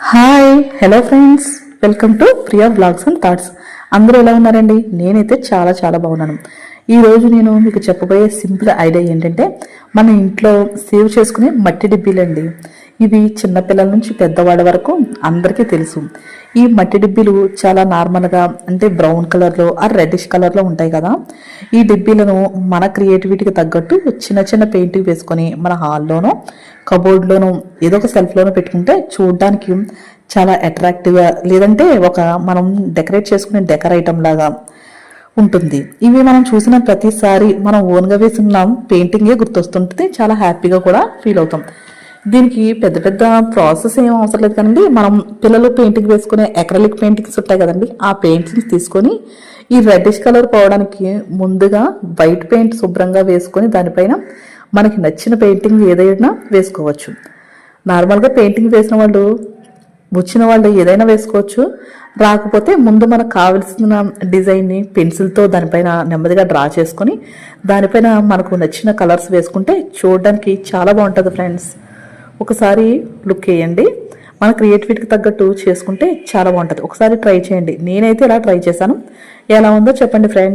Hi hello friends. Welcome to Priya blogs and thoughts. అందరూ ఎలా ఉన్నారండి? నేనైతే చాలా చాలా బాగున్నాను. ఈ రోజు నేను మీకు చెప్పబోయే సింపుల్ ఐడియా ఏంటంటే మన ఇంట్లో సేవ్ చేసుకునే మట్టి డిబ్బీలండి. ఇవి చిన్నపిల్లల నుంచి పెద్దవాళ్ళ వరకు అందరికీ తెలుసు. ఈ మట్టి డిబ్బీలు చాలా నార్మల్గా అంటే బ్రౌన్ కలర్లో ఆ రెడ్డిష్ కలర్లో ఉంటాయి కదా. ఈ డిబ్బీలను మన క్రియేటివిటీకి తగ్గట్టు చిన్న చిన్న పెయింటింగ్ వేసుకొని మన హాల్లోనో కబోర్డ్లోనో ఏదో ఒక సెల్ఫ్లోనో పెట్టుకుంటే చూడడానికి చాలా అట్రాక్టివ్గా లేదంటే ఒక మనం డెకరేట్ చేసుకునే డెకర్ ఐటమ్ లాగా ఉంటుంది. ఇవి మనం చూసిన ప్రతిసారి మనం ఓన్గా వేసిన పెయింటింగే గుర్తొస్తుంటుంది చాలా హ్యాపీగా కూడా ఫీల్ అవుతాం. దీనికి పెద్ద పెద్ద ప్రాసెస్ ఏం అవసరం లేదు కదండి. మనం పిల్లలు పెయింటింగ్ వేసుకునే అక్రలిక్ పెయింటింగ్స్ ఉంటాయి కదండి. ఆ పెయింటింగ్స్ తీసుకొని ఈ రెడ్డిష్ కలర్ పోవడానికి ముందుగా వైట్ పెయింట్ శుభ్రంగా వేసుకొని దానిపైన మనకి నచ్చిన పెయింటింగ్ ఏదైనా వేసుకోవచ్చు. నార్మల్గా పెయింటింగ్ వేసిన వాళ్ళు వచ్చిన వాళ్ళు ఏదైనా వేసుకోవచ్చు. రాకపోతే ముందు మనకు కావలసిన డిజైన్ని పెన్సిల్తో దానిపైన నెమ్మదిగా డ్రా చేసుకొని దానిపైన మనకు నచ్చిన కలర్స్ వేసుకుంటే చూడడానికి చాలా బాగుంటుంది ఫ్రెండ్స్ ఒకసారి లుక్ వేయండి. మన క్రియేటివిటీకి తగ్గట్టు చేసుకుంటే చాలా బాగుంటుంది. ఒకసారి ట్రై చేయండి. నేనైతే ఇలా ట్రై చేశాను. ఎలా ఉందో చెప్పండి ఫ్రెండ్స్